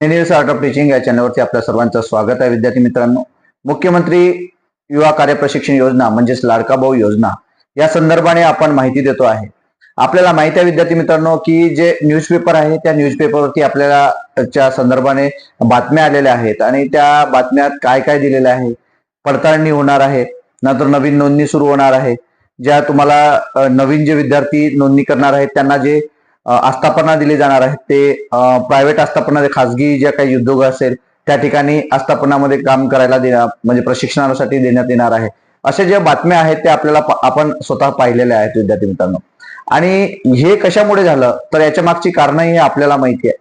Art of teaching या चॅनलवरती आपल्या सर्वांचं स्वागत आहे. विद्यार्थी मित्रांनो मुख्यमंत्री युवा कार्य प्रशिक्षण योजना म्हणजेच लाडका भाऊ योजना या संदर्भाने आपण माहिती देतो आहे. आपल्याला माहिती आहे विद्यार्थी मित्रांनो की जे न्यूजपेपर आहे त्या न्यूजपेपरवरती आपल्याला च्या संदर्भाने बातम्या आलेल्या आहेत आणि त्या बातम्यात काय काय दिलेलं आहे पडताळणी होणार आहे नंतर नवीन नोंदणी सुरू होणार आहे ज्या तुम्हाला नवीन जे विद्यार्थी नोंदणी करणार आहेत त्यांना जे आस्थापना दिली जाणार आहेत. ते प्रायव्हेट आस्थापना जे खासगी ज्या काही उद्योग असेल त्या ठिकाणी आस्थापनामध्ये काम करायला देणार म्हणजे प्रशिक्षणासाठी देण्यात येणार आहे. अशा ज्या बातम्या आहेत त्या आपल्याला आपण स्वतः पाहिलेल्या आहेत विद्यार्थी मित्रांनो. आणि हे कशामुळे झालं? तर याच्या मागची कारणही आपल्याला माहिती आहे.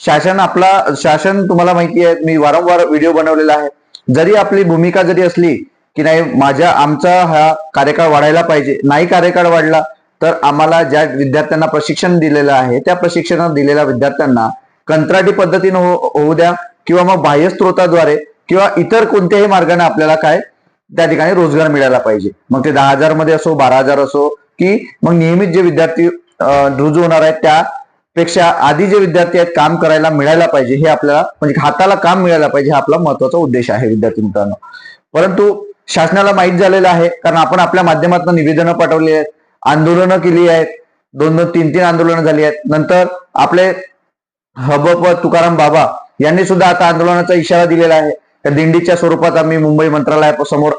शासन आपला शासन तुम्हाला माहिती आहे मी वारंवार व्हिडिओ बनवलेला आहे. जरी आपली भूमिका जरी असली की नाही माझ्या आमचा हा कार्यकाळ वाढायला पाहिजे नाही कार्यकाळ वाढला तर आम्हाला ज्या विद्यार्थ्यांना प्रशिक्षण दिलेलं आहे त्या प्रशिक्षण दिलेल्या विद्यार्थ्यांना कंत्राटी पद्धतीनं हो, होऊ द्या किंवा मग बाह्य स्त्रोताद्वारे किंवा इतर कोणत्याही मार्गाने आपल्याला काय त्या ठिकाणी रोजगार मिळायला पाहिजे. मग ते दहा हजारमध्ये असो बारा हजार असो की मग नियमित जे विद्यार्थी रुजू होणार आहेत त्यापेक्षा आधी जे विद्यार्थी आहेत काम करायला मिळायला पाहिजे हे आपल्याला म्हणजे हाताला काम मिळायला पाहिजे हा आपला महत्त्वाचा उद्देश आहे विद्यार्थी मित्रांनो. परंतु शासनाला माहीत झालेलं आहे कारण आपण आपल्या माध्यमातून निवेदनं पाठवली आहेत. आंदोलनं केली आहेत. दोन दोन तीन तीन आंदोलनं झाली आहेत. नंतर आपले हबप तुकाराम बाबा यांनी सुद्धा आता आंदोलनाचा इशारा दिलेला आहे. त्या दिंडीच्या स्वरूपात आम्ही मुंबई मंत्रालयासमोर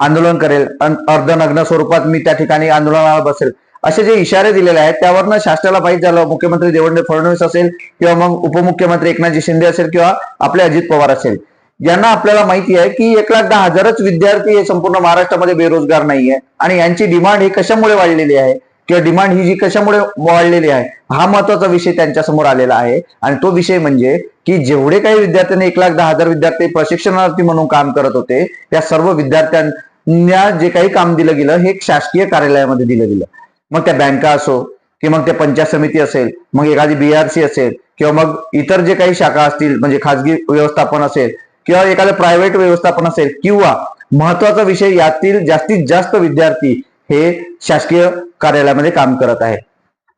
आंदोलन करेल. अर्धनग्न स्वरूपात मी त्या ठिकाणी आंदोलनाला बसेल. असे जे इशारे दिलेले आहेत त्यावरनं शासनाला पाहिजे झालं मुख्यमंत्री देवेंद्र फडणवीस असेल किंवा मग उपमुख्यमंत्री एकनाथजी शिंदे असेल किंवा आपले अजित पवार असेल. यांना आपल्याला माहिती आहे की एक लाख दहा हजारच विद्यार्थी हे संपूर्ण महाराष्ट्रामध्ये बेरोजगार नाहीये. आणि यांची डिमांड ही कशामुळे वाढलेली आहे? किंवा डिमांड ही जी कशामुळे वाढलेली आहे? हा महत्त्वाचा विषय त्यांच्यासमोर आलेला आहे. आणि तो विषय म्हणजे की जेवढे काही विद्यार्थ्यांनी एक लाख दहा हजार विद्यार्थी प्रशिक्षणार्थी म्हणून काम करत होते त्या सर्व विद्यार्थ्यांना जे काही काम दिलं गेलं हे शासकीय कार्यालयामध्ये दिलं गेलं. मग त्या बँका असो की मग त्या पंचायत समिती असेल मग एखादी बीआरसी असेल किंवा मग इतर जे काही शाखा असतील म्हणजे खाजगी व्यवस्थापन असेल किंवा एखादं प्रायव्हेट व्यवस्थापन असेल किंवा महत्त्वाचा विषय यातील जास्तीत जास्त विद्यार्थी हे शासकीय कार्यालयामध्ये काम करत आहे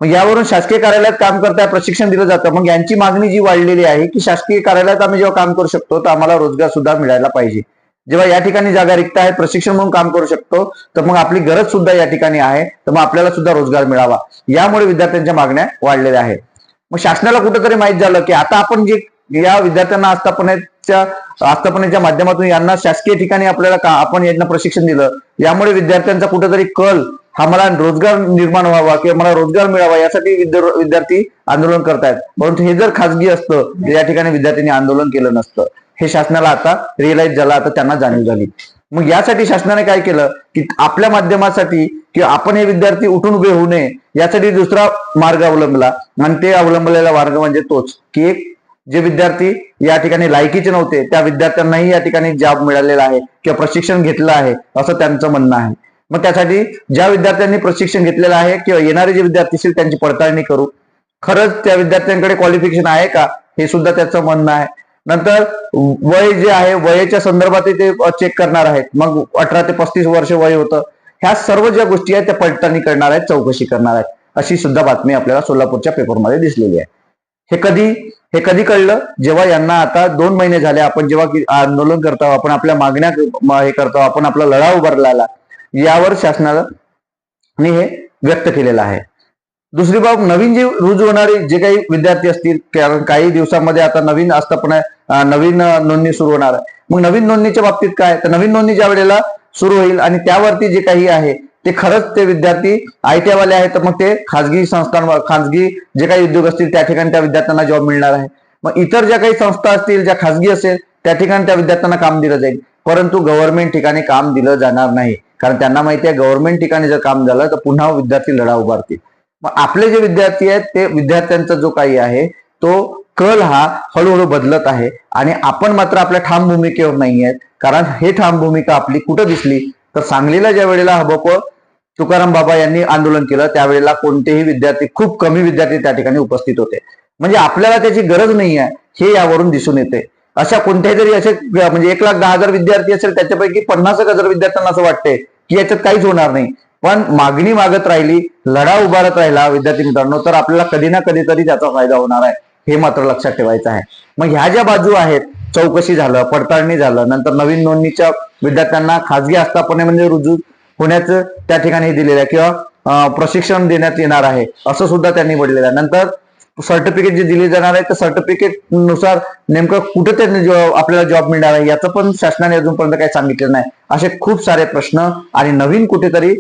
मग यावरून शासकीय कार्यालयात काम करताय प्रशिक्षण दिलं जातं. मग यांची मागणी जी वाढलेली आहे की शासकीय कार्यालयात आम्ही जेव्हा काम करू शकतो तर आम्हाला रोजगार सुद्धा मिळायला पाहिजे. जेव्हा या ठिकाणी जागा रिक्त आहे प्रशिक्षण म्हणून काम करू शकतो तर मग आपली गरज सुद्धा या ठिकाणी आहे तर मग आपल्याला सुद्धा रोजगार मिळावा. यामुळे विद्यार्थ्यांच्या मागण्या वाढलेल्या आहेत. मग शासनाला कुठेतरी माहीत झालं की आता आपण जे या विद्यार्थ्यांना च्या आस्थापनेच्या माध्यमातून यांना शासकीय ठिकाणी आपल्याला का आपण यांना प्रशिक्षण दिलं. यामुळे विद्यार्थ्यांचा कुठेतरी कल हा मला रोजगार निर्माण व्हावा किंवा मला रोजगार मिळावा यासाठी विद्यार्थी आंदोलन करतायत. परंतु हे जर खाजगी असतं या ठिकाणी विद्यार्थ्यांनी आंदोलन केलं नसतं. हे शासनाला आता रिअलाइज झालं आता त्यांना जाणीव झाली. मग यासाठी शासनाने काय केलं? की आपल्या माध्यमासाठी किंवा आपण हे विद्यार्थी उठून उभे होऊ नये यासाठी दुसरा मार्ग अवलंबला. आणि ते अवलंबलेला मार्ग म्हणजे तोच की एक जे विद्यार्थी या ठिकाणी लायकीचे नव्हते त्या विद्यार्थ्यांनाही या ठिकाणी जॉब मिळालेला आहे किंवा प्रशिक्षण घेतलं आहे असं त्यांचं म्हणणं आहे. मग त्यासाठी ज्या विद्यार्थ्यांनी प्रशिक्षण घेतलेलं आहे किंवा येणारे जे विद्यार्थी असतील त्यांची पडताळणी करू. खरंच त्या विद्यार्थ्यांकडे क्वालिफिकेशन आहे का हे सुद्धा त्याचं म्हणणं आहे. नंतर वय जे आहे वयाच्या संदर्भात ते चेक करणार आहेत. मग अठरा ते पस्तीस वर्ष वय होतं. ह्या सर्व ज्या गोष्टी आहेत त्या पडताळणी करणार आहेत चौकशी करणार आहेत अशी सुद्धा बातमी आपल्याला सोलापूरच्या पेपरमध्ये दिसलेली आहे. हे कधी हे कधी कळलं? जेव्हा यांना आता दोन महिने झाले आपण जेव्हा आंदोलन करतो आपण आपल्या मागण्या हे करतो आपण आपला लढा उभारलेला यावर शासनाला हे व्यक्त केलेलं आहे. दुसरी बाब नवीन जे रुजू होणारे जे काही विद्यार्थी असतील कारण काही दिवसांमध्ये आता नवीन आस्थापना नवीन नोंदणी सुरू होणार आहे. मग नवीन नोंदणीच्या बाबतीत काय? तर नवीन नोंदणी ज्या वेळेला सुरू होईल आणि त्यावरती जे काही आहे ते खरंच ते विद्यार्थी आय टी वाले आहेत तर मग ते खाजगी संस्थांवर खाजगी जे काही उद्योग असतील त्या ठिकाणी त्या विद्यार्थ्यांना जॉब मिळणार आहे. मग इतर ज्या काही संस्था असतील ज्या खाजगी असेल त्या ठिकाणी त्या विद्यार्थ्यांना काम दिलं जाईल. परंतु गव्हर्नमेंट ठिकाणी काम दिलं जाणार नाही. कारण त्यांना माहिती आहे गव्हर्नमेंट ठिकाणी जर काम झालं तर पुन्हा विद्यार्थी लढा उभारतील. मग आपले जे विद्यार्थी आहेत ते विद्यार्थ्यांचा जो काही आहे तो कल हा हळूहळू बदलत आहे. आणि आपण मात्र आपल्या ठाम भूमिकेवर नाही आहेत कारण हे ठाम भूमिका आपली कुठं दिसली? तर सांगलीला ज्या वेळेला हबप तुकाराम बाबा यांनी आंदोलन केलं. त्यावेळेला कोणतेही विद्यार्थी खूप कमी विद्यार्थी त्या ठिकाणी उपस्थित होते. म्हणजे आपल्याला त्याची गरज नाही आहे हे यावरून दिसून येते. अशा कोणत्याही तरी असे म्हणजे एक लाख दहा हजार विद्यार्थी असेल त्याच्यापैकी पन्नास हजार विद्यार्थ्यांना असं वाटते की याच्यात काहीच होणार नाही. पण मागणी मागत राहिली लढा उभारत राहिला विद्यार्थी मित्रांनो तर आपल्याला कधी ना कधीतरी त्याचा फायदा होणार आहे हे मात्र लक्षात ठेवायचं आहे. मग ह्या ज्या बाजू आहेत चौकशी झालं पडताळणी झालं नंतर नवीन नोंदणीच्या विद्यार्थ्यांना खाजगी आस्थापने म्हणजे रुजू होण्याचं त्या ठिकाणी दिलेलं आहे किंवा प्रशिक्षण देण्यात येणार आहे असं सुद्धा त्यांनी म्हटलेलं आहे. नंतर सर्टिफिकेट जे दिले जाणार आहे तर सर्टिफिकेटनुसार नेमकं कुठे त्यांनी आपल्याला जॉब मिळणार आहे याचं पण शासनाने अजूनपर्यंत काही सांगितलं नाही. असे खूप सारे प्रश्न आणि नवीन कुठेतरी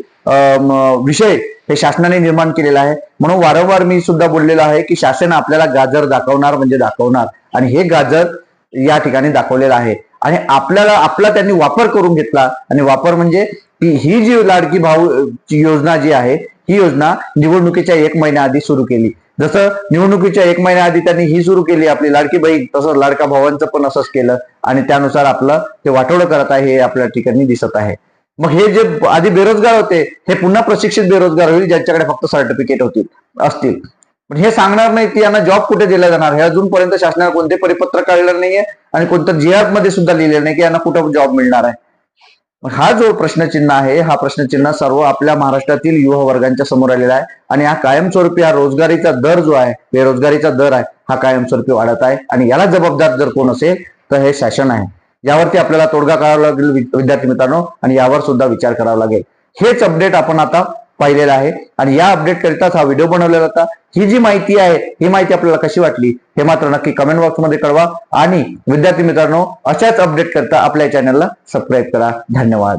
विषय हे शासनाने निर्माण केलेला आहे. म्हणून वारंवार मी सुद्धा बोललेलो आहे की शासन आपल्याला गाजर दाखवणार म्हणजे दाखवणार. आणि हे गाजर या ठिकाणी दाखवलेलं आहे. आणि आपल्याला आपला त्यांनी वापर करून घेतला. आणि वापर म्हणजे की ही जी लाडकी भाऊ योजना जी आहे ही योजना निवडणुकीच्या एक महिन्या आधी सुरू केली. जसं निवडणुकीच्या एक महिन्या आधी त्यांनी ही सुरू केली आपली लाडकी बहीण तसं लाडका भावांचं पण असंच केलं. आणि त्यानुसार आपलं ते वाटोळं करत आहे हे आपल्या ठिकाणी दिसत आहे. मग हे जे आधी बेरोजगार होते हे पुन्हा प्रशिक्षित बेरोजगार होईल ज्यांच्याकडे फक्त सर्टिफिकेट होतील असतील. पण हे सांगणार नाही की यांना जॉब कुठे दिला जाणार हे अजूनपर्यंत शासनाने कोणते परिपत्र काढलेलं नाहीये आणि कोणतं जी मध्ये सुद्धा लिहिलेलं नाही की यांना कुठं जॉब मिळणार आहे. हा जो प्रश्नचिन्ह आहे हा प्रश्नचिन्ह सर्व आपल्या महाराष्ट्रातील युवा वर्गांच्या समोर आलेला आहे आणि हा कायमस्वरूपी हा रोजगारीचा दर जो आहे बेरोजगारीचा दर आहे हा कायमस्वरूपी वाढत आहे आणि याला जबाबदार जर कोण असेल तर हे शासन आहे. यावरती आपल्याला तोडगा काढावा लागेल विद्यार्थी मित्रांनो आणि यावर सुद्धा विचार करावा लागेल. हेच अपडेट आपण आता पाहिलेलं आहे. आणि या अपडेट करताच हा व्हिडिओ बनवलेला होता ही जी माहिती आहे ही माहिती आपल्याला कशी वाटली हे मात्र नक्की कमेंट बॉक्समध्ये कळवा. आणि विद्यार्थी मित्रांनो अशाच अपडेट करता आपल्या चॅनलला सबस्क्राईब करा. धन्यवाद.